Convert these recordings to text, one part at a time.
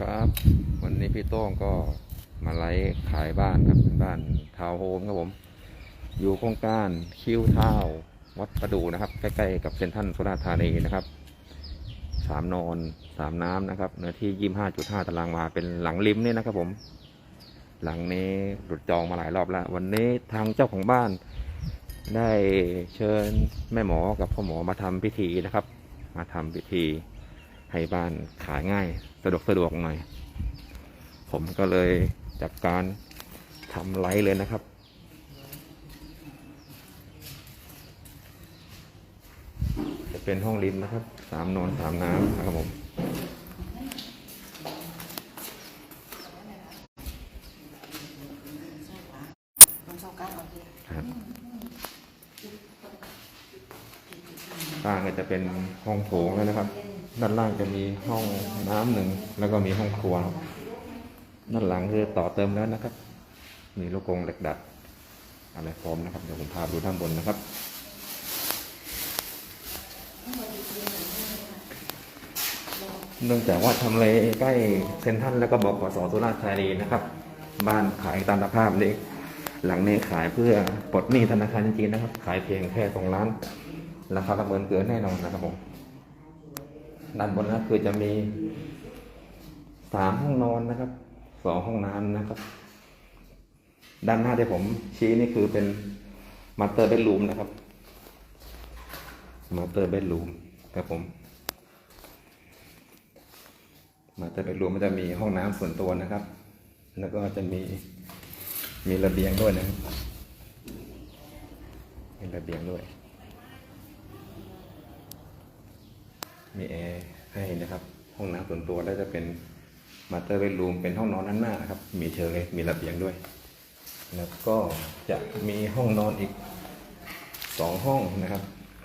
ครับ วันนี้พี่โต้งก็มาไลฟ์ขายบ้านครับเป็นบ้านทาวน์โฮมครับผม อยู่โครงการคิวทาววัดประดูนะครับ ใกล้ๆกับเซ็นทรัลสุราษฎร์ธานีนะครับสามนอนสามน้ำนะครับเนื้อที่ยี่ห้าจุดห้าตารางวาเป็นหลังริมนี่นะครับผม หลังนี้หลุดจองมาหลายรอบแล้ว วันนี้ทางเจ้าของบ้าน ได้เชิญแม่หมอกับพ่อหมอมาทำพิธีนะครับ มาทำพิธี ให้บ้านขายง่ายสะดวกสะดวกหน่อย ผมก็เลยจัดการทำไลฟ์เลยนะครับจะเป็นห้องริมนะครับสามนอนสามน้ำนะครับผมมันชอบการเอาทีครับล่างก็จะเป็นห้องโถงแล้วนะครับ ด้านล่างจะมีห้องน้ำหนึ่งแล้วก็มีห้องครัวด้านหลังคือต่อเติมแล้วนะครับ มีลูกกรงเหล็กดัด อะไรพร้อมนะครับ เดี๋ยวผมพาดูด้านบนนะครับ เนื่องจากว่าทำเลใกล้เซ็นทรัลแล้วก็บอกขสสุราษฎร์ธานีนะครับ บ้านขายตามสภาพนี้หลังนี้ขายเพื่อปลดหนี้ธนาคารจริงๆนะครับ ขายเพียงแค่สองล้าน ราคาประเมินเกินแน่นอนนะครับผม ด้านบนนะคือจะมีสามห้องนอนนะครับสองห้องน้ำนะครับ ด้านหน้าที่ผมชี้นี่คือเป็นมาสเตอร์เบดรูมนะครับมาสเตอร์เบดรูมครับผมมาสเตอร์เบดรูมมันจะมีห้องน้ำส่วนตัวนะครับ แล้วก็จะมีมีระเบียงด้วยนะครับมีระเบียงด้วย มีแอร์ให้นะครับ ห้องน้ำส่วนตัวแล้วจะเป็นมาสเตอร์เบดรูมเป็นห้องนอนด้านหน้าครับ มีเชิงเล็กมีระเบียงด้วย แล้วก็จะมีห้องนอนอีกสองห้องนะครับ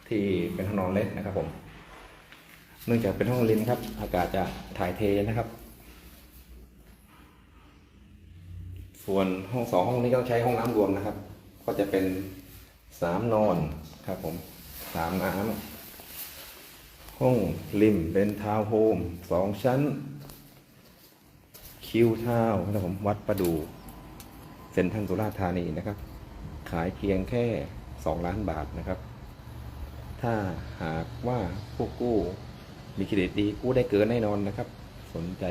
ที่เป็นห้องนอนเล็กนะครับผมเนื่องจากเป็นห้องริมครับ อากาศจะถ่ายเทนะครับ ส่วนห้องสองห้องนี้ก็ใช้ห้องน้ำรวมนะครับ ก็จะเป็นสามนอนครับผมสามน้ำ ห้องริมเป็นทาวน์โฮมสองชั้น คิวทาวน์นะครับผมวัดประดู เซ็นทรัลสุราษฎร์ธานีนะครับ ขายเพียงแค่2ล้านบาทนะครับ ถ้าหากว่าผู้กู้มีเครดิตดีกู้ได้เกินแน่นอนนะครับ สนใจ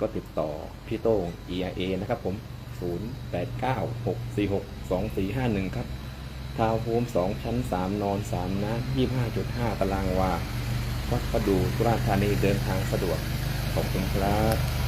ก็ติดต่อพี่โต้ง ERA นะครับผม 0896462451 ครับ ทาวน์โฮม2 ชั้น 3 นอน 3 นะ 25.5 ตารางวา วัดประดูสุราษฎร์ธานีเดินทางสะดวกขอบคุณครับ